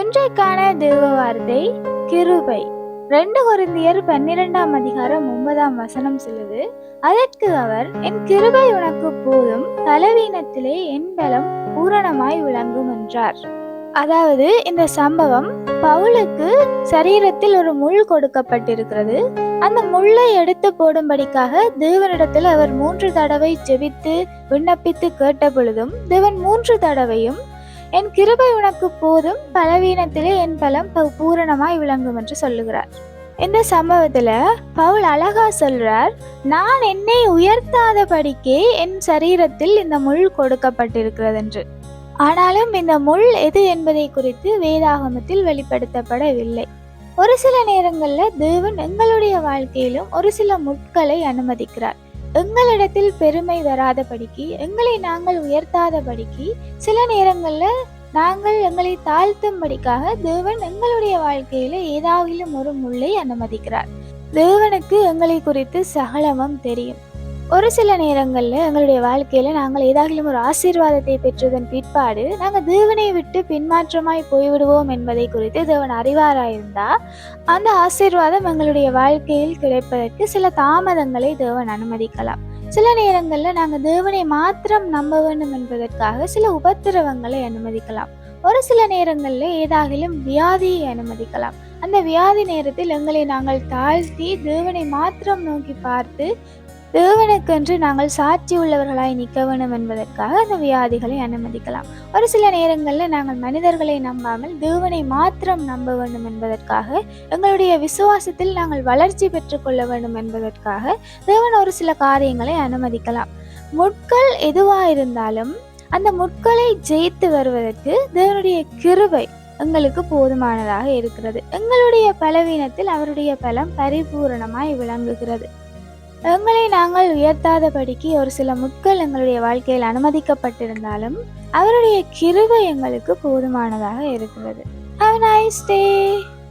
இன்றைக்கான தேவ வார்த்தை கிருபை. ரெண்டு குருந்தியர் பன்னிரெண்டாம் அதிகாரம் ஒன்பதாம் வசனம் சொல்லுது அதற்கு அவர் என் கிருபை உனக்கு போதும் பலவீனத்திலே என் பலம் பூரணமாய் விளங்கும் என்றார். அதாவது இந்த சம்பவம் பவுலுக்கு சரீரத்தில் ஒரு முள் கொடுக்கப்பட்டிருக்கிறது. அந்த முள்ளை எடுத்து போடும்படிக்காக தேவனிடத்தில் அவர் மூன்று தடவை ஜெபித்து விண்ணப்பித்து கேட்ட பொழுதும் தேவன் மூன்று தடவையும் என் கிருபை உனக்கு போதும். பலவீனத்திலே என் பலம் ப- பூரணமாய் விளங்கும் என்று சொல்லுகிறார். இந்த சம்பவத்துல பவுல் அழகா சொல்றார் நான் என்னை உயர்த்தாதபடிக்கே என் சரீரத்தில் இந்த முள் கொடுக்கப்பட்டிருக்கிறது என்று ஆனாலும் இந்த முள் எது என்பதை குறித்து வேதாகமத்தில் வெளிப்படுத்தப்படவில்லை. ஒரு சில நேரங்களில் தேவன் எங்களுடைய வாழ்க்கையிலும் ஒரு சில முட்களை அனுமதிக்கிறார். எங்களிடத்தில் பெருமை வராதபடிக்கு எங்களை நாங்கள் உயர்த்தாதபடிக்கு சில நேரங்களில் நாங்கள் எங்களை தாழ்த்தும்படிக்காக தேவன் எங்களுடைய வாழ்க்கையில ஏதாவிலும் ஒரு முள்ளை அனுமதிக்கிறார். தேவனுக்கு எங்களை குறித்து சகலமும் தெரியும். ஒரு சில நேரங்களில் எங்களுடைய வாழ்க்கையில் நாங்கள் ஏதாகிலும் ஒரு ஆசீர்வாதத்தை பெற்றதன் பிற்பாடு நாங்கள் தேவனை விட்டு பின்மாற்றமாய் போய்விடுவோம் என்பதை குறித்து தேவன் அறிவாராயிருந்தா அந்த ஆசீர்வாதம் எங்களுடைய வாழ்க்கையில் கிடைப்பதற்கு சில தாமதங்களை தேவன் அனுமதிக்கலாம். சில நேரங்களில் நாங்கள் தேவனை மாத்திரம் நம்ப வேண்டும் என்பதற்காக சில உபத்திரவங்களை அனுமதிக்கலாம். ஒரு சில நேரங்களில் ஏதாகிலும் வியாதியை அனுமதிக்கலாம். அந்த வியாதி நேரத்தில் எங்களை நாங்கள் தாழ்த்தி தேவனை மாத்திரம் நோக்கி பார்த்து தேவனுக்கென்று நாங்கள் சாட்சி உள்ளவர்களாய் நிற்க வேண்டும் என்பதற்காக அந்த வியாதிகளை அனுமதிக்கலாம். ஒரு சில நேரங்களில் நாங்கள் மனிதர்களை நம்பாமல் தேவனை மாத்திரம் நம்ப வேண்டும் என்பதற்காக எங்களுடைய விசுவாசத்தில் நாங்கள் வளர்ச்சி பெற்றுக்கொள்ள வேண்டும் என்பதற்காக தேவன் ஒரு சில காரியங்களை அனுமதிக்கலாம். முட்கள் எதுவா இருந்தாலும் அந்த முட்களை ஜெயித்து வருவதற்கு தேவனுடைய கிருபை எங்களுக்கு போதுமானதாக இருக்கிறது. எங்களுடைய பலவீனத்தில் அவருடைய பலம் பரிபூரணமாய் விளங்குகிறது. எங்களை நாங்கள் உயர்த்தாதபடிக்கு ஒரு சில முட்கள் எங்களுடைய வாழ்க்கையில் அனுமதிக்கப்பட்டிருந்தாலும் அவருடைய கிருபை எங்களுக்கு போதுமானதாக இருக்கிறது Have a nice day.